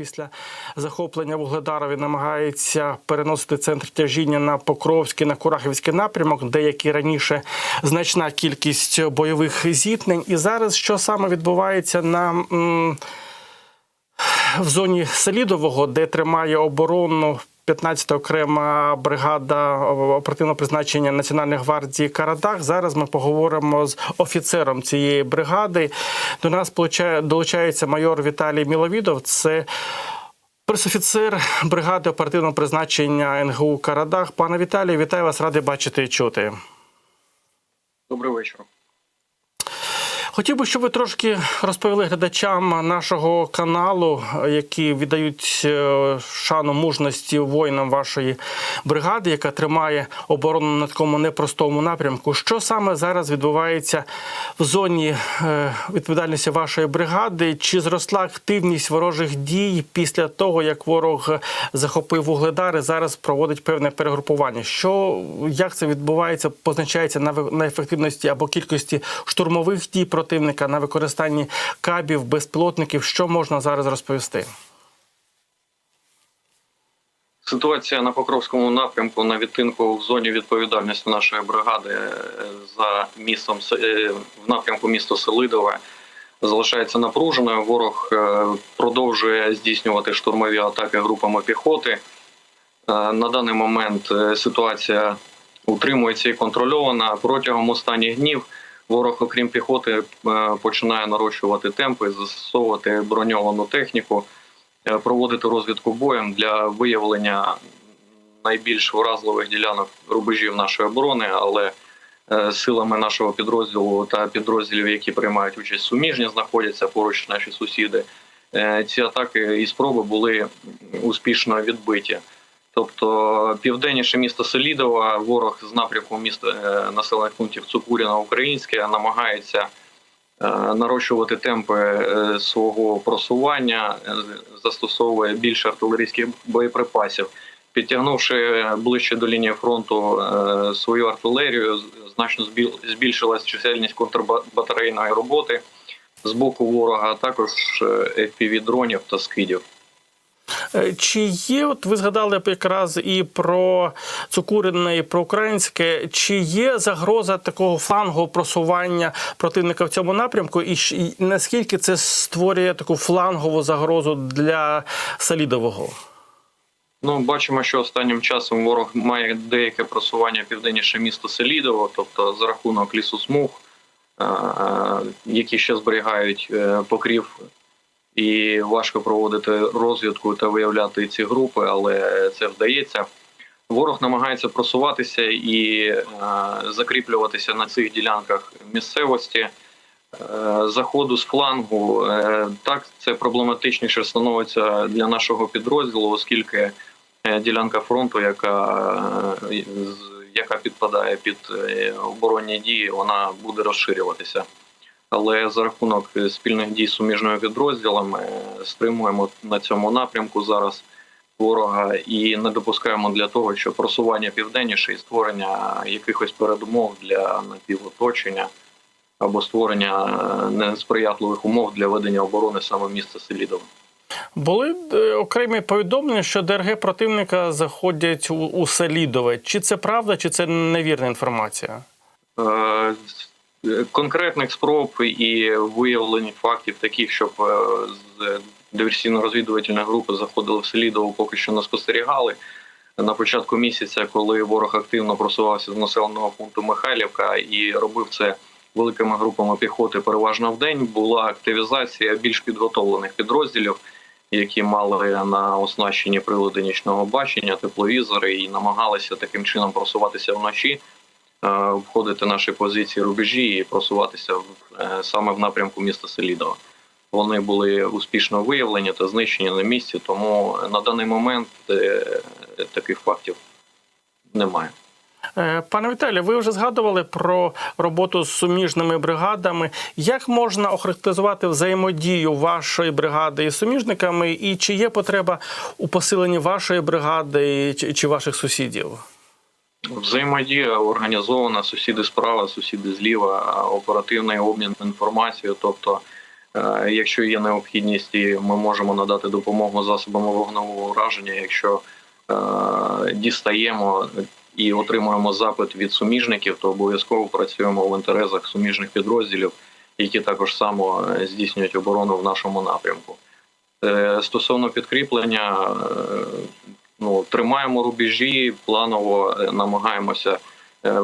після захоплення Вугледарові намагається переносити центр тяжіння на Покровський, на Курахівський напрямок, деякі раніше значна кількість бойових зіткнень. І зараз що саме відбувається на в зоні Селідового, де тримає оборону 15-та окрема бригада оперативного призначення Національної гвардії Карадах. Зараз ми поговоримо з офіцером цієї бригади. До нас долучається майор Віталій Міловідов. Це пресофіцер бригади оперативного призначення НГУ Карадах. Пане Віталію, вітаю вас, радий бачити і чути. Добрий вечір. Хотів би, щоб ви трошки розповіли глядачам нашого каналу, які віддають е, шану мужності воїнам вашої бригади, яка тримає оборону на такому непростому напрямку. Що саме зараз відбувається в зоні е, відповідальності вашої бригади? Чи зросла активність ворожих дій після того, як ворог захопив вугледар і зараз проводить певне перегрупування? Що як це відбувається, позначається на на ефективності або кількості штурмових дій противника, на використанні кабів, безпілотників? Що можна зараз розповісти? Ситуація на Покровському напрямку на відтинку в зоні відповідальності нашої бригади е, за містом е, в напрямку міста Селидове залишається напруженою. Ворог е, продовжує здійснювати штурмові атаки групами піхоти. На даний момент ситуація утримується і контрольована. Протягом останніх днів ворог, окрім піхоти, е, починає нарощувати темпи, застосовувати броньовану техніку. е, проводити розвідку боєм для виявлення найбільш вразливих ділянок рубежів нашої оборони, але е, силами нашого підрозділу та підрозділів, які приймають участь суміжні, знаходяться поруч наші сусіди. Ці атаки і спроби були успішно відбиті. Тобто південніше місто Селідова, ворог з напрямку міста е, населених пунктів Цукуріна Українське намагається е, нарощувати темпи е, свого просування, застосовує більше артилерійських боєприпасів, підтягнувши ближче до лінії фронту свою артилерію, значно збіл- збільшилась чисельність контрбатарейної роботи з боку ворога, а також fpv дронів та скидів. Е, Чи є, от ви згадали якраз і про Цукурине, і про українське, чи є загроза такого флангового просування противника в цьому напрямку, і, наскільки це створює таку флангову загрозу для Салідового? Ну, бачимо, що останнім часом ворог має деяке просування південніше міста Селідово, тобто за рахунок лісосмуг, е, е, які ще зберігають покрів, і важко проводити розвідку та виявляти ці групи, але це вдається. Ворог намагається просуватися і е, закріплюватися на цих ділянках місцевості. Е, Заходу з флангу Е, так це проблематичніше становиться для нашого підрозділу, оскільки е, ділянка фронту, яка, яка підпадає під оборонні дії, вона буде розширюватися. Але за рахунок е, спільних дій з суміжними підрозділами е, стримуємо на цьому напрямку зараз ворога і не допускаємо для того, що просування південніше і створення якихось передумов для напівоточення або створення е, несприятливих умов для ведення оборони саме міста Селідово. Були е, окремі повідомлення, що ДРГ противника заходять у, у Селідове. Чи це правда, чи це невірна інформація? Конкретних спроб і виявлень фактів таких, щоб е, з диверсійно-розвідувальної групи заходили в Селідово, поки що не спостерігали. На початку місяця, коли ворог активно просувався з населеного пункту Михайлівка і робив це великими групами піхоти, переважно в день, була активізація більш підготовлених підрозділів, які мали на оснащенні прилади нічного бачення, тепловізори і намагалися таким чином просуватися вночі обходити наші позиції рубежі і просуватися в, е, саме в напрямку міста Селідова. Вони були успішно виявлені та знищені на місці, тому на даний момент е, таких фактів немає. Е, Пане Віталію, ви вже згадували про роботу з суміжними бригадами. Як можна охарактеризувати взаємодію вашої бригади із суміжниками, і чи є потреба у посиленні вашої бригади чи ваших сусідів? Взаємодія організована, сусіди справа, сусіди зліва, оперативний обмін інформацією. Тобто Е, Якщо є необхідність, ми можемо надати допомогу засобами вогневого ураження, якщо е, дістаємо і отримуємо запит від суміжників, то обов'язково працюємо в інтересах суміжних підрозділів, які також само е, здійснюють оборону в нашому напрямку. Стосовно підкріплення, ну тримаємо рубежі, планово е, намагаємося е,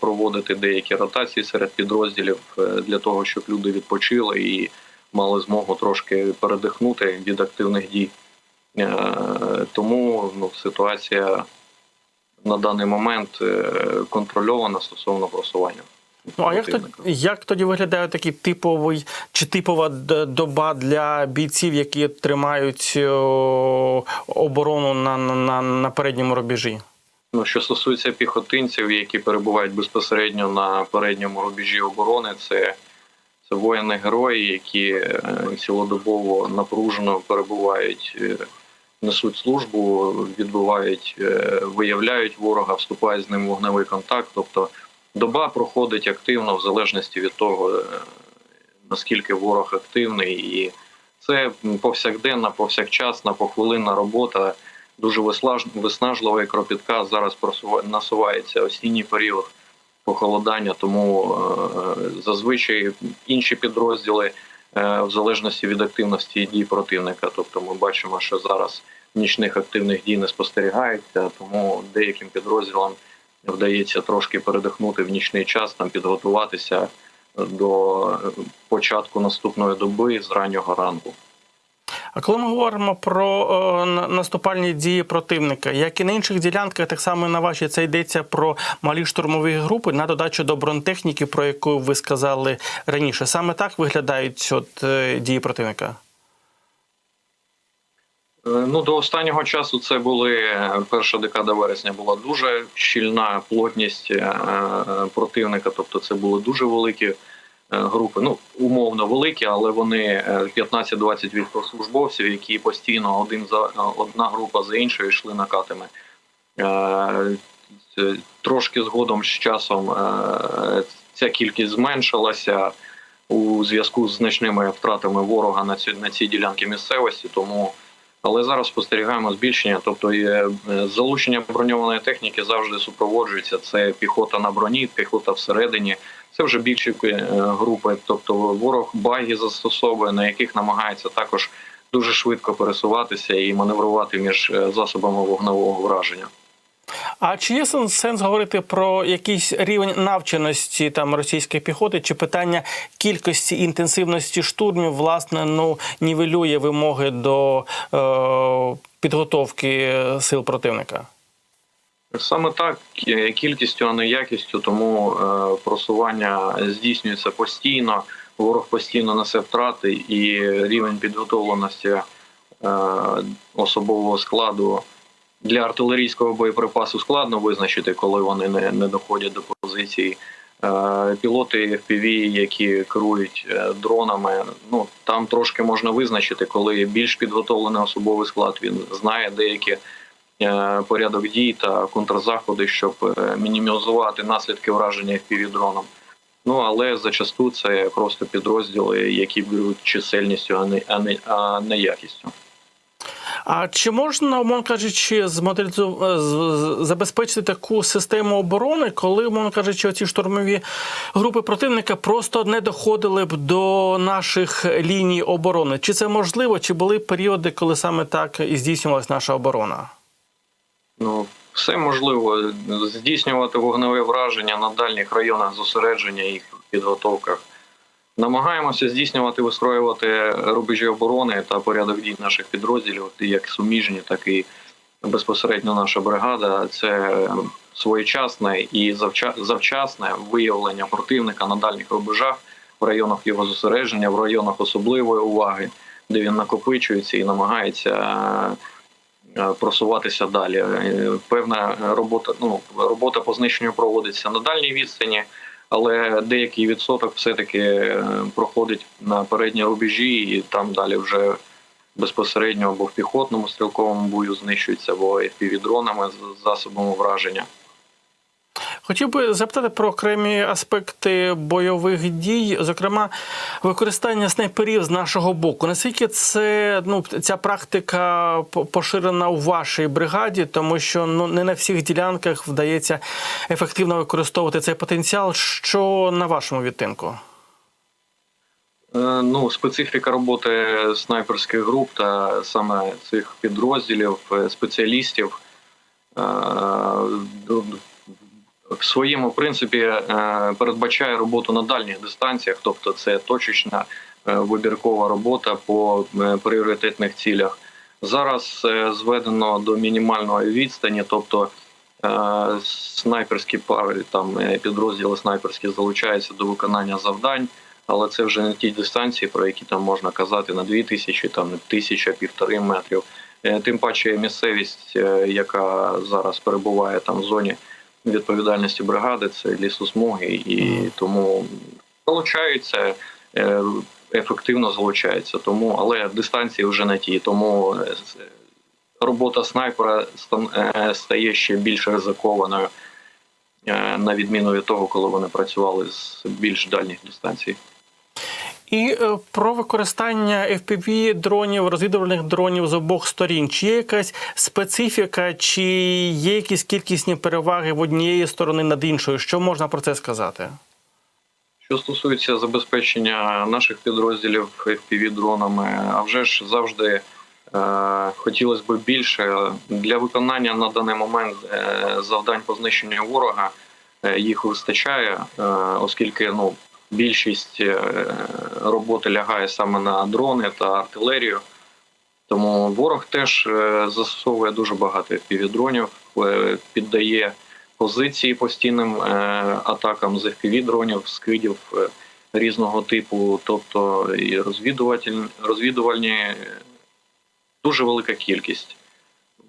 проводити деякі ротації серед підрозділів е, для того, щоб люди відпочили і мали змогу трошки передихнути від активних дій. Е, Тому ну, ситуація на даний момент е, контрольована стосовно просування. Ну а як тоді, як тоді виглядає такий типовий чи типова доба для бійців, які тримають оборону на, на, на передньому рубежі? Ну, що стосується піхотинців, які перебувають безпосередньо на передньому рубежі оборони, це, це воїни герої, які е, цілодобово напружено перебувають, е, несуть службу, відбувають, е, виявляють ворога, вступають з ним в вогневий контакт. Тобто доба проходить активно в залежності від того, е, наскільки ворог активний, і це повсякденна, повсякчасна, похвилинна робота дуже виснажлива і кропітка. Зараз насувається осінній період похолодання, тому е, зазвичай інші підрозділи, е, в залежності від активності дій противника. Тобто ми бачимо, що зараз нічних активних дій не спостерігається, тому деяким підрозділам вдається трошки передихнути в нічний час, там підготуватися до е, початку наступної доби з раннього ранку. А коли ми говоримо про е, на- наступальні дії противника, як і на інших ділянках, так само і на вашій це йдеться про малі штурмові групи на додачу до бронетехніки, про яку ви сказали раніше. Саме так виглядають от, е, дії противника. Е, Ну, до останнього часу це були е, перша декада вересня була дуже щільна плотність е, противника, тобто це були дуже великі групи. Ну, умовно великі, але вони е, 15-20 військовослужбовців, які постійно один за одна група за іншою йшли накатами. Трошки згодом з часом ця кількість зменшилася у зв'язку з значними втратами ворога на цій на цій ділянці місцевості, тому. Але зараз спостерігаємо збільшення, тобто є, е, залучення броньованої техніки завжди супроводжується. Це піхота на броні, піхота всередині. Це вже більші е, групи. Тобто ворог баги застосовує, на яких намагається також дуже швидко пересуватися і маневрувати між е, засобами вогневого враження. А чи є сенс, говорити про якийсь рівень навченості там російської піхоти, чи питання кількості інтенсивності штурмів власне ну нівелює вимоги до е, підготовки сил противника? Саме так кількістю, а не якістю, тому е, просування здійснюється постійно. Ворог постійно несе втрати, і рівень підготовленості е, особового складу для артилерійського боєприпасу складно визначити, коли вони не, не доходять до позицій. Е, Пілоти FPV, які керують е, дронами, ну там трошки можна визначити, коли більш підготовлений особовий склад він знає деякі е, порядок дій та контрзаходи, щоб мінімізувати наслідки враження FPV дроном. Ну але зачасту це просто підрозділи, які беруть чисельністю, а не а не, а не якістю. А чи можна, умовно кажучи, е, забезпечити таку систему оборони, коли, умовно кажучи, оці штурмові групи противника просто не доходили б до наших ліній оборони? Чи це можливо, чи були періоди, коли саме так і здійснювалася наша оборона? Ну, все можливо здійснювати вогневе враження на дальніх районах зосередження їх підготовках. Намагаємося здійснювати, вистроювати рубежі оборони та порядок дій наших підрозділів, як суміжні, так і безпосередньо наша бригада. Це своєчасне і завча- завчасне виявлення противника на дальніх рубежах, в районах його зосередження, в районах особливої уваги, де він накопичується і намагається е, просуватися далі. Е, Певна робота, ну робота по знищенню проводиться на дальній відстані, але деякий відсоток все-таки е, проходить на передні рубежі, і там далі вже безпосередньо або в піхотному стрілковому бою знищується, або fpv дронами з засобами враження. Хотів би запитати про окремі аспекти бойових дій, зокрема використання снайперів з нашого боку. Наскільки це ну ця практика поширена у вашій бригаді, тому що ну не на всіх ділянках вдається ефективно використовувати цей потенціал. Що на вашому відтинку? Е, Ну, специфіка роботи снайперських груп та саме цих підрозділів, е, спеціалістів е, в своєму принципі е, передбачає роботу на дальніх дистанціях, тобто це точечна е, вибіркова робота по е, пріоритетних цілях. Зараз зведено до мінімальної відстані, тобто снайперські пари, там підрозділи снайперські залучаються до виконання завдань але це вже не ті дистанції, про які там можна казати на 2000, там тисяча, півтори метрів. Тим паче місцевість, яка зараз перебуває там в зоні відповідальності бригади, це лісосмуги, і тому залучаються. е, Ефективно залучаються, тому але дистанції вже не ті. Тому е, робота снайпера е, стає ще більш ризикованою, е, на відміну від того, коли вони працювали з більш дальніх дистанцій. І е, про використання fpv дронів, розвідувальних дронів з обох сторін. Чи є якась специфіка, чи є якісь кількісні переваги в однієї сторони над іншою? Що можна про це сказати? Що стосується забезпечення наших підрозділів fpv дронами, а вже ж завжди е, хотілося б більше для виконання на даний момент е, завдань по знищенню ворога. їх вистачає, оскільки ну більшість е, роботи лягає саме на дрони та артилерію. Тому ворог теж е, застосовує дуже багато fpv-дронів, е, піддає позиції постійним атакам з FPV-дронів, скидів різного типу, тобто і розвідувальні е, дуже велика кількість.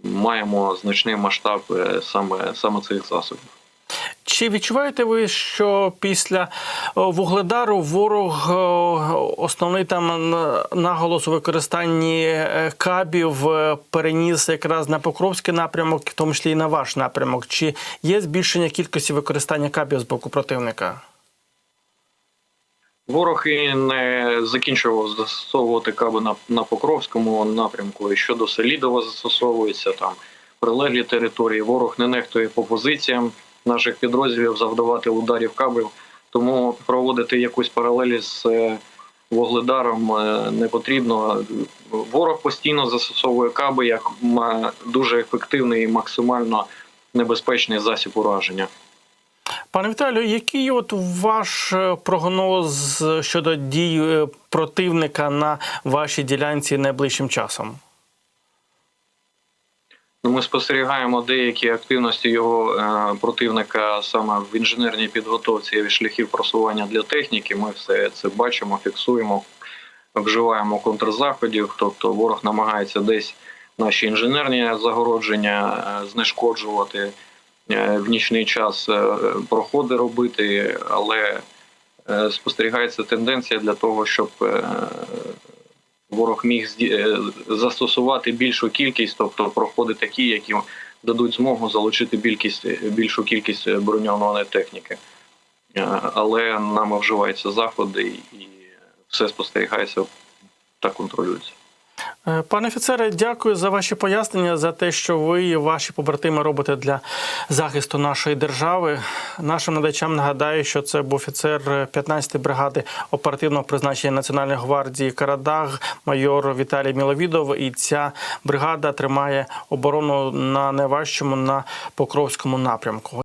Маємо значний масштаб саме, саме цих засобів. Чи відчуваєте ви, що після вугледару ворог основний там наголос у використанні е, кабів е, переніс якраз на Покровський напрямок, в тому числі і на ваш напрямок? Чи є збільшення кількості використання кабів з боку противника? Ворог і не закінчував застосовувати каби на, на Покровському напрямку. І щодо Селідова застосовується там прилеглі території. Ворог не нехтує по позиціям наших підрозділів завдавати ударів кабів. Тому проводити якусь паралелі з е, Вугледаром е, не потрібно. Ворог постійно застосовує каби як дуже ефективний і максимально небезпечний засіб ураження. Пане Віталію, який от ваш е, прогноз щодо дій противника на вашій ділянці найближчим часом? Ну, Ми спостерігаємо деякі активності його е, противника саме в інженерній підготовці шляхів просування для техніки. Ми все це бачимо, фіксуємо, вживаємо контрзаходів. Тобто ворог намагається десь наші інженерні загородження е, знешкоджувати е, в нічний час проходи робити, але спостерігається тенденція для того, щоб ворог міг е, застосувати більшу кількість, тобто проходи такі, які дадуть змогу залучити більшість, більшу кількість броньованої техніки. Е, Але нами вживаються заходи і все спостерігається та контролюється. Е, Пане офіцере, дякую за ваші пояснення, за те, що ви і ваші побратими робите для захисту нашої держави. Нашим надачам нагадаю, що це був офіцер 15-ї бригади оперативного призначення Національної гвардії Карадаг, майор Віталій Міловідов. І ця бригада тримає оборону на найважчому на Покровському напрямку.